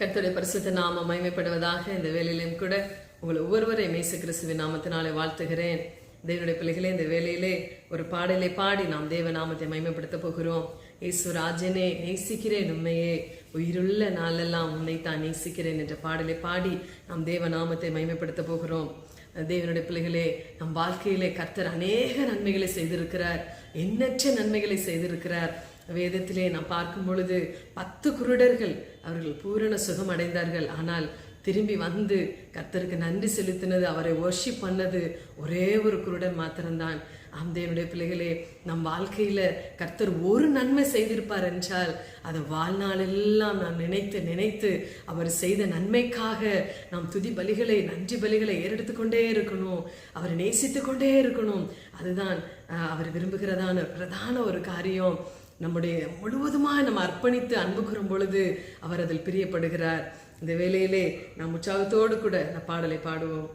கத்துடைய பரிசுத்த நாம மயமைப்படுவதாக இந்த வேலையிலும் கூட உங்களை ஒவ்வொருவரையும் இயேசு கிறிஸ்துவின் நாமத்தினாலே வாழ்த்துகிறேன். தேவனுடைய பிள்ளைகளே இந்த வேலையிலே ஒரு பாடலை பாடி நாம் தேவ நாமத்தை மயமைப்படுத்த போகிறோம். இயேசு ராஜனே நேசிக்கிறேன் உண்மையே உயிருள்ள நாளெல்லாம் உன்னை தான் நேசிக்கிறேன் என்ற பாடலை பாடி நாம் தேவ நாமத்தை மயமைப்படுத்த போகிறோம். தேவனுடைய பிள்ளைகளே நம் வாழ்க்கையிலே கர்த்தர் அநேக நன்மைகளை செய்திருக்கிறார். எண்ணற்ற நன்மைகளை செய்திருக்கிறார். வேதத்திலே நாம் பார்க்கும் பொழுது பத்து குருடர்கள் அவர்கள் பூரண சுகம் அடைந்தார்கள். ஆனால் திரும்பி வந்து கர்த்தருக்கு நன்றி செலுத்தினது அவரை ஒர்ஷிப் பண்ணது ஒரே ஒரு குருடன் மாத்திரம்தான். ஆம் பிள்ளைகளே நம் வாழ்க்கையில கர்த்தர் ஒரு நன்மை செய்திருப்பார் என்றால் அதை வாழ்நாளெல்லாம் நாம் நினைத்து நினைத்து அவர் செய்த நன்மைக்காக நாம் துதி பலிகளை நன்றி பலிகளை ஏறெடுத்து கொண்டே இருக்கணும் அவரை நேசித்து கொண்டே இருக்கணும். அதுதான் அவர் விரும்புகிறதான பிரதான ஒரு காரியம். நம்முடைய முழுவதுமாக நம்ம அர்ப்பணித்து அன்பு கூறும் பொழுது அவர் அதில் பிரியப்படுகிறார். இந்த வேலையிலே நாம் உற்சாகத்தோடு கூட இந்த பாடலை பாடுவோம்.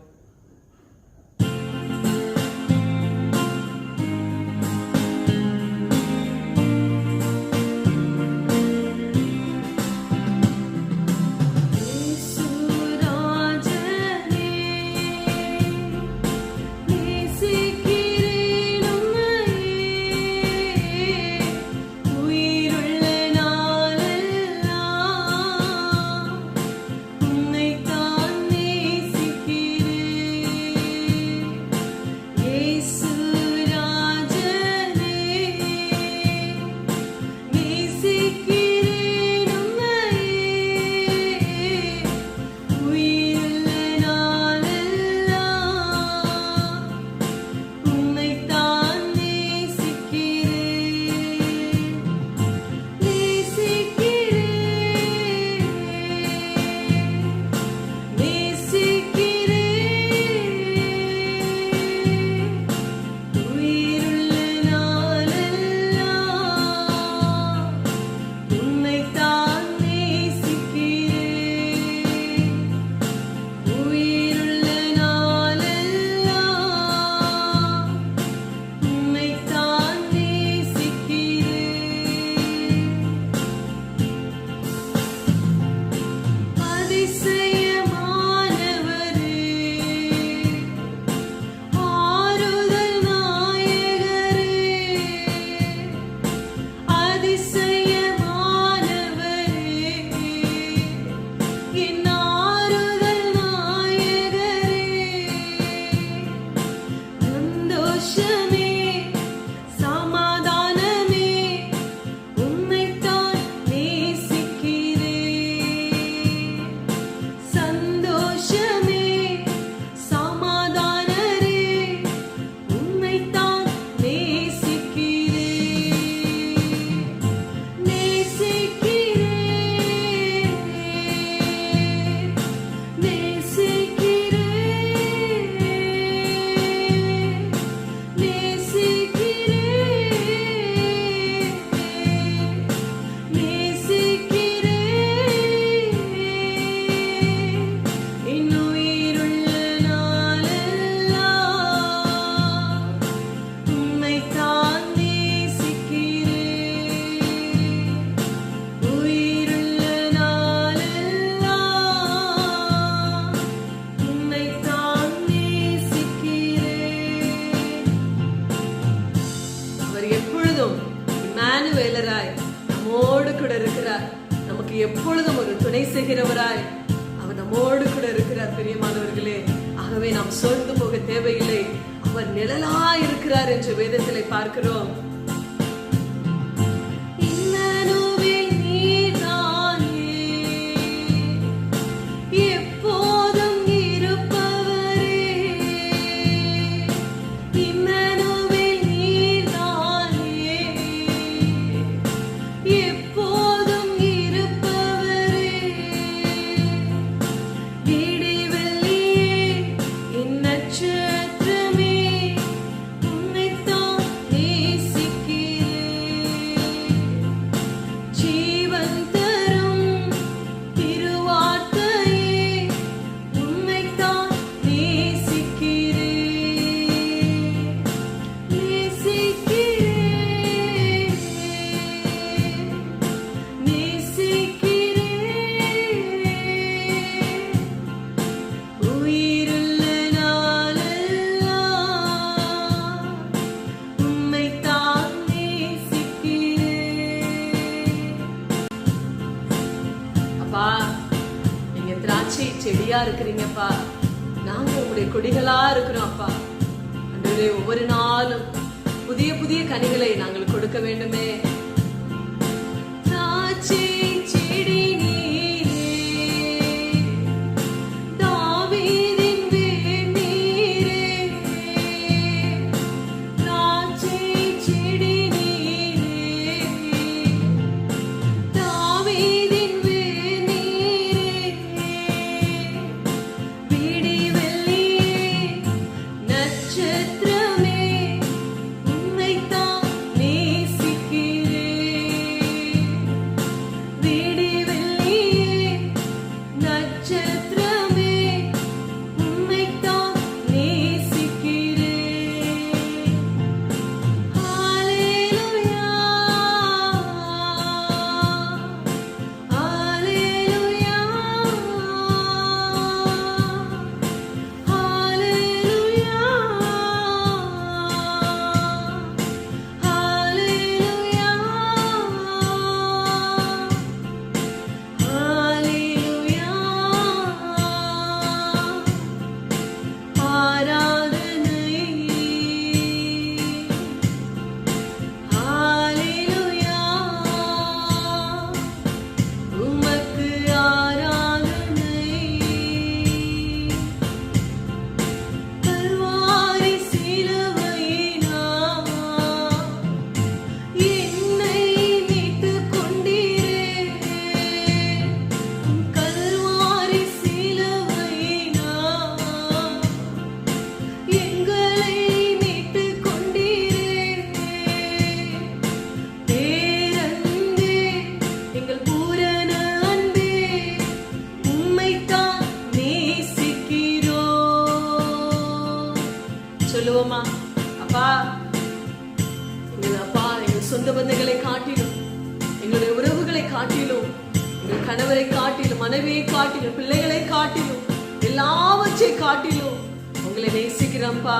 இருக்கிறவராய் அவர் நம்மோடு கூட இருக்கிறார் பிரியமானவர்களே. ஆகவே நாம் சோர்ந்து போக தேவையில்லை. அவர் நிழலா இருக்கிறார் என்று வேதத்திலே பார்க்கிறோம். இருக்கிறீங்கப்பா. நாங்க உங்களுடைய கொடிகளா இருக்கிறோம் அப்பா. ஆண்டவரே ஒவ்வொரு நாளும் புதிய புதிய கனிகளை நாங்கள் கொடுக்க வேண்டுமே. சொந்த பந்தங்களை காட்டிலும் எங்களுடைய உறவுகளை காட்டிலும் எங்கள் கணவரை காட்டிலும் மனைவியை காட்டிலும் பிள்ளைகளை காட்டிலும் எல்லாவற்றை காட்டிலும் உங்களை நேசிக்கிறோம்ப்பா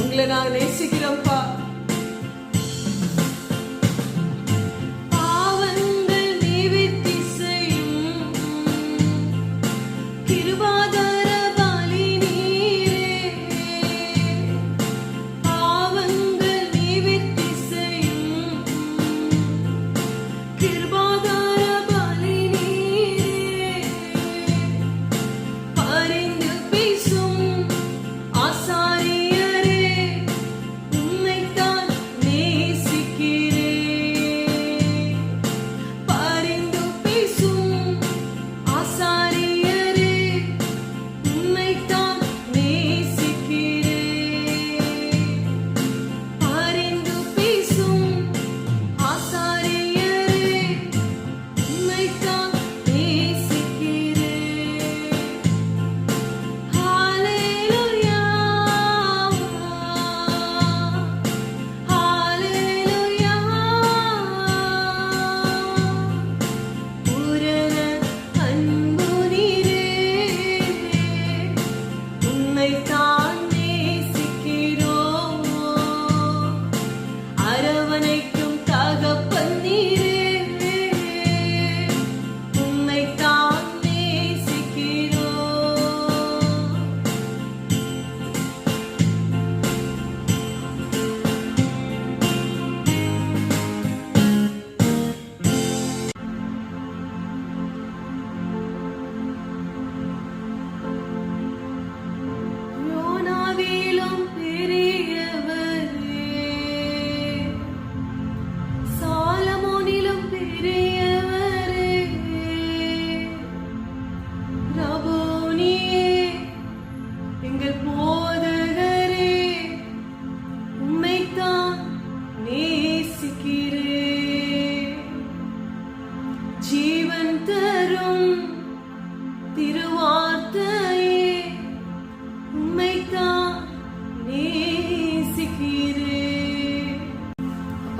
உங்களை நாங்கள் நேசிக்கிறோம்ப்பா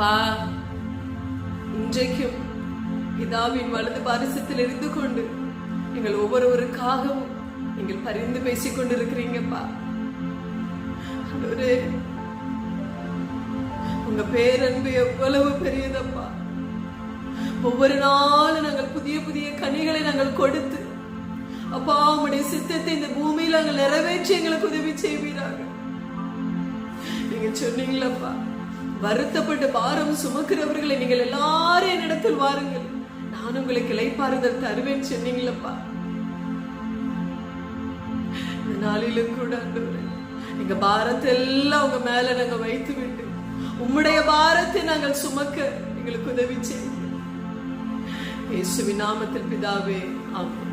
அப்பா இன்றைக்கும் பிதாவின் வலது பாரிசத்தில் இருந்து கொண்டு எங்கள் ஒவ்வொருவருக்காகவும் நீங்கள் பரிந்து பேசிக் கொண்டிருக்கிறீங்கப்பா. ஒரு உங்க பேரன்பு எவ்வளவு பெரியதப்பா. ஒவ்வொரு நாளும் நாங்கள் புதிய புதிய கனிகளை நாங்கள் கொடுத்து அப்பா உங்களுடைய சித்தத்தை இந்த பூமியில் நாங்கள் நிறைவேற்றி எங்களுக்கு உதவி செய்வீராக. நீங்க சொன்னீங்களப்பா. வருத்தப்பட்டு பாரம் சுமக்கிறவர்களை நீங்கள் எல்லாரும் என்னிடத்தில் வாருங்கள். நான் உங்களுக்கு இளைப்பாறுதல் தருவேன் சொன்னீங்களப்பா. இந்த நாளிலும் கூட எங்க பாரத்தை எல்லாம் உங்க மேல நாங்க வைத்து விட்டு உம்முடைய பாரத்தை நாங்கள் சுமக்க எங்களுக்கு உதவி செய்யும் இயேசுவின் நாமத்தில் பிதாவே ஆமாம்